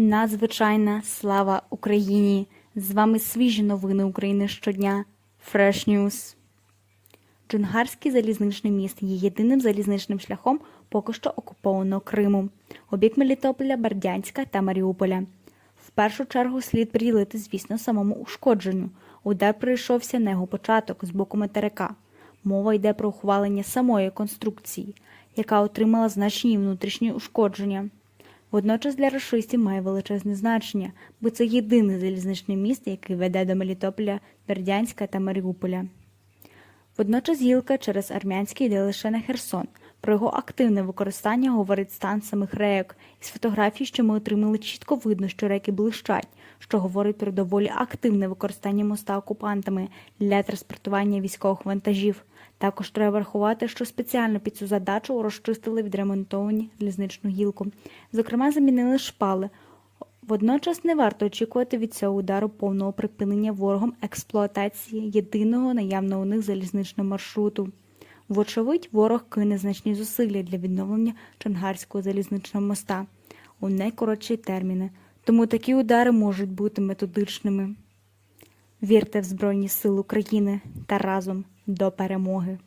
Надзвичайна слава Україні! З вами свіжі новини України щодня. Fresh News. Джунгарський залізничний міст є єдиним залізничним шляхом поки що окупованого Криму, у бік Мелітополя, Бердянська та Маріуполя. В першу чергу слід приділити, звісно, самому ушкодженню. Удар прийшовся на його початок з боку материка. Мова йде про ухвалення самої конструкції, яка отримала значні внутрішні ушкодження. Водночас для рашистів має величезне значення, бо це єдине залізничне міст, яке веде до Мелітополя, Бердянська та Маріуполя. Водночас гілка через Армянський йде лише на Херсон. Про його активне використання говорить стан самих рейок. Із фотографій, що ми отримали, чітко видно, що реки блищать, що говорить про доволі активне використання моста окупантами для транспортування військових вантажів. Також треба врахувати, що спеціально під цю задачу розчистили відремонтовані залізничну гілку. Зокрема, замінили шпали. Водночас не варто очікувати від цього удару повного припинення ворогом експлуатації єдиного наявного у них залізничного маршруту. Вочевидь, ворог кине значні зусилля для відновлення Чонгарського залізничного моста у найкоротші терміни, тому такі удари можуть бути методичними. Вірте в Збройні Сили України та разом до перемоги!